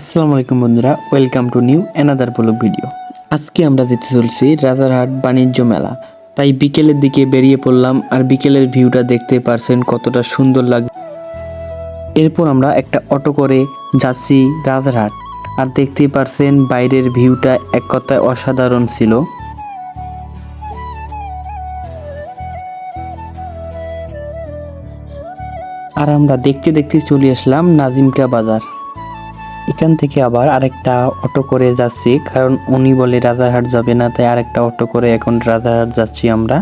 আসসালামু আলাইকুম বন্ধুরা welcome to new another blog video আজকে আমরা যেতে চলছি রাজারহাট বাণিজ্য মেলা। তাই বিকেলের দিকে বেরিয়ে পড়লাম আর বিকেলের ভিউটা দেখতে পারছেন কতটা সুন্দর লাগছে এরপর আমরা একটা অটো করে যাচ্ছি রাজারহাট। আর দেখতে পারছেন বাইরের ভিউটা এক কথায় অসাধারণ ছিল। আর আমরা দেখতে দেখতে চলে আসলাম নাজিমকা বাজার। এখান থেকে আবার আরেকটা অটো করে যাচ্ছি, কারণ উনি বলে রাজারহাট যাবে না, তাই আরেকটা অটো করে এখন রাজারহাট যাচ্ছি আমরা।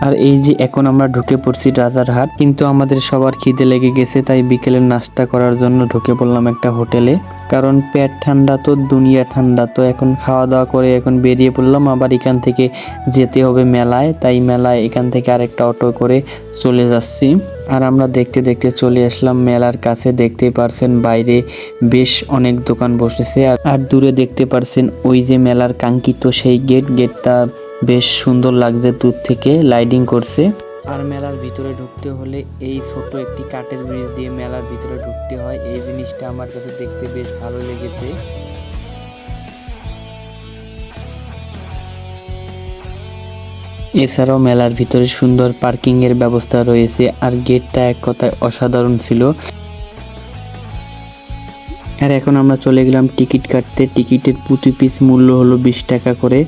আর এই যে এখন আমরা ঢুকে পড়ছি রাজারহাট কিন্তু আমাদের সবার খিদে লেগে গেছে, তাই বিকেলের নাস্তা করার জন্য ঢুকে পড়লাম একটা হোটেলে। কারণ পেট ঠান্ডা তো, দুনিয়া ঠান্ডা, তো এখন খাওয়া দাওয়া করে এখন বেরিয়ে পড়লাম। আবার এখান থেকে যেতে হবে মেলায়, তাই মেলায় এখান থেকে আরেকটা অটো করে চলে যাচ্ছি। আর আমরা দেখতে দেখতে চলে আসলাম মেলার কাছে, দেখতে পারছেন বাইরে বেশ অনেক দোকান বসেছে। আর- দূরে দেখতে পারছেন ওই যে মেলার কাঙ্ক্ষিত সেই গেট, গেটটা বেশ সুন্দর লাগছে দূর থেকে লাইটিং করছে। আর মেলার ভিতরে ঢুকতে হলে এই ছোট একটি কাঠের ব্রিজ দিয়ে মেলার ভিতরে ঢুকতে হয়। এই জিনিসটা আমার কাছে দেখতে বেশ ভালো লেগেছে। এছাড়াও মেলার ভিতরে সুন্দর পার্কিং এর ব্যবস্থা রয়েছে। আর গেটটা এক কথায় অসাধারণ ছিল। আর এখন আমরা চলে গেলাম টিকিট কাটতে। টিকিটের প্রতি পিস মূল্য হলো বিশ টাকা করে।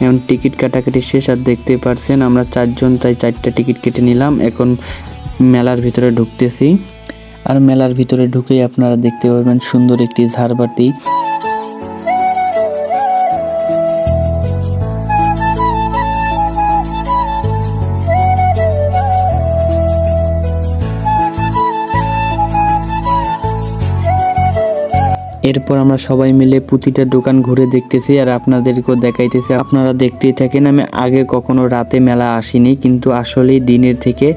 এখন টিকিট কাটাকাটি শেষ আর দেখতে পারছেন আমরা চারজন, তাই চারটা টিকিট কেটে নিলাম। এখন মেলার ভিতরে ঢুকতেছি। আর মেলার ভিতরে ঢুকেই আপনারা দেখতে পাবেন সুন্দর একটি ঝাড়বাতি। এরপর আমরা সবাই মিলে প্রতিটা দোকান ঘুরে দেখতেছি আর আপনাদেরকেও দেখাইতেছি। আপনারা দেখতেই থাকেন, আমি আগে কখনো রাতে মেলা আসিনি, কিন্তু আসলেই দিনের থেকে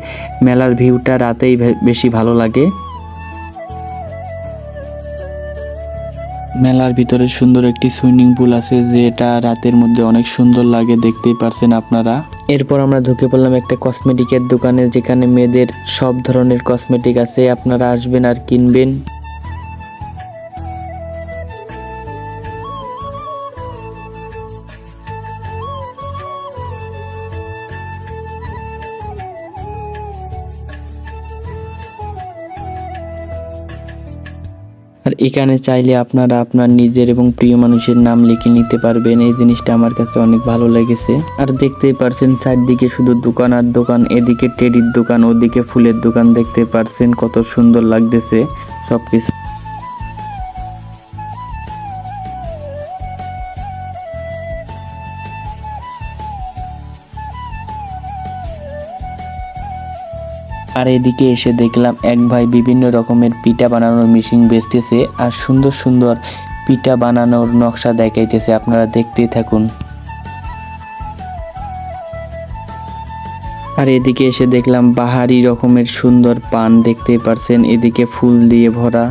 মেলার ভিউটা রাতেই বেশি ভালো লাগে। মেলার ভিতরে সুন্দর একটি সুইমিং পুল আছে, যেটা রাতের মধ্যে অনেক সুন্দর লাগে, দেখতেই পারছেন আপনারা। এরপর আমরা ঢুকে পড়লাম একটা কসমেটিকের দোকানে, যেখানে মেয়েদের সব ধরনের কসমেটিক আছে, আপনারা আসবেন আর কিনবেন। এখানে চাইলে আপনারা আপনার নিজের এবং প্রিয় মানুষের নাম লিখে নিতে পারবেন। এই জিনিসটা আমার কাছে অনেক ভালো লেগেছে। আর দেখতেই পারছেন সাইড দিকে শুধু দোকান আর দোকান, এদিকে টেডির দোকান, ওদিকে ফুলের দোকান দেখতে পারছেন কত সুন্দর লাগতেছে। সবকিছু আর এদিকে এসে দেখলাম এক ভাই বিভিন্ন রকমের পিঠা বানানোর মেশিন বেচতেছে আর সুন্দর সুন্দর পিঠা বানানোর নকশা দেখাইতেছে। আপনারা দেখতেই থাকুন। আর এদিকে এসে দেখলাম বাহারি রকমের সুন্দর পান দেখতে পারছেন। এদিকে ফুল দিয়ে ভরা।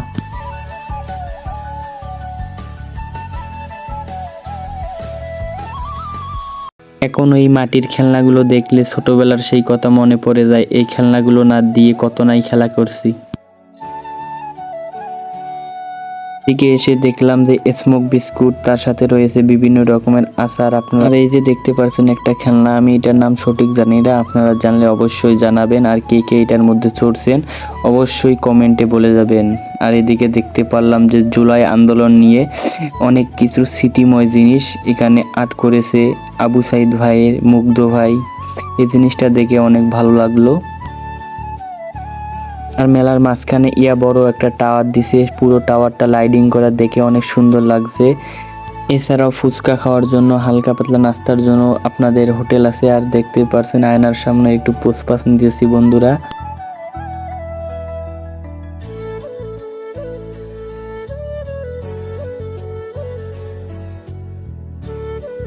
এখন এই মাটির খেলনাগুলো দেখলে ছোটবেলার সেই কথা মনে পড়ে যায়, এই খেলনাগুলো না দিয়ে কত নাই খেলা করছি। দিকে এসে দেখলাম যে স্মোক বিস্কুট তার সাথে রয়েছে বিভিন্ন রকমের আচার। আপনারা এই যে দেখতে পাচ্ছেন একটা খেলনা, আমি এটার নাম সঠিক জানি না, আপনারা জানলে অবশ্যই জানাবেন আর কে কে এটার মধ্যে চড়ছেন অবশ্যই কমেন্টে বলে যাবেন। আর এদিকে দেখতে পারলাম যে জুলাই আন্দোলন নিয়ে অনেক কিছু স্মৃতিময় জিনিস এখানে আর্ট করেছে আবু সাইদ ভাইয়ের মুগ্ধ ভাই। এই জিনিসটা দেখে অনেক ভালো লাগল। আর মেলার মাঝখানে ইয়া বড় একটা টাওয়ার দিছে, পুরো টাওয়ারটা লাইটিং করা দেখে অনেক সুন্দর লাগছে। এছাড়াও ফুচকা খাওয়ার জন্য, হালকা পাতলা নাস্তার জন্য আপনাদের হোটেল আছে আর দেখতে পারছেন আয়নার সামনে একটু পোস্টপাস নিতেছি বন্ধুরা।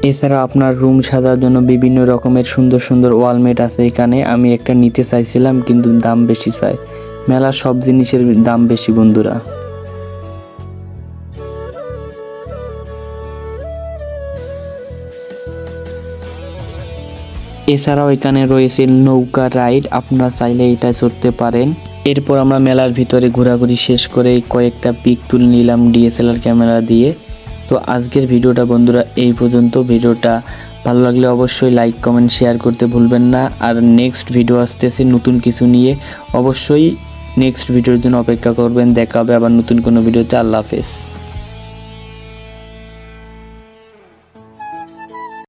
এছাড়া আপনার রুম সাজার জন্য বিভিন্ন রকমের সুন্দর সুন্দর ওয়ালমেট আছে এখানে। আমি একটা নিতে চাইছিলাম, কিন্তু দাম বেশি চাই। মেলার সব জিনিসের দাম বেশি, বন্ধুরা। এছাড়াও এখানে রয়েছে নৌকা রাইড, আপনারা চাইলে এটা চড়তে পারেন। এরপর আমরা মেলার ভিতরে ঘোরাঘুরি শেষ করে কয়েকটা পিক তুলে নিলাম ডিএসএলআর ক্যামেরা দিয়ে। তো আজকের ভিডিওটা, বন্ধুরা, এই পর্যন্ত। ভিডিওটা ভালো লাগলে অবশ্যই লাইক, কমেন্ট, শেয়ার করতে ভুলবেন না। আর নেক্সট ভিডিও আসতেছে নতুন কিছু নিয়ে। অবশ্যই নেক্সট ভিডিওর জন্য অপেক্ষা করবেন। দেখা হবে আবার নতুন কোনো ভিডিওতে আল্লাহ হাফেজ।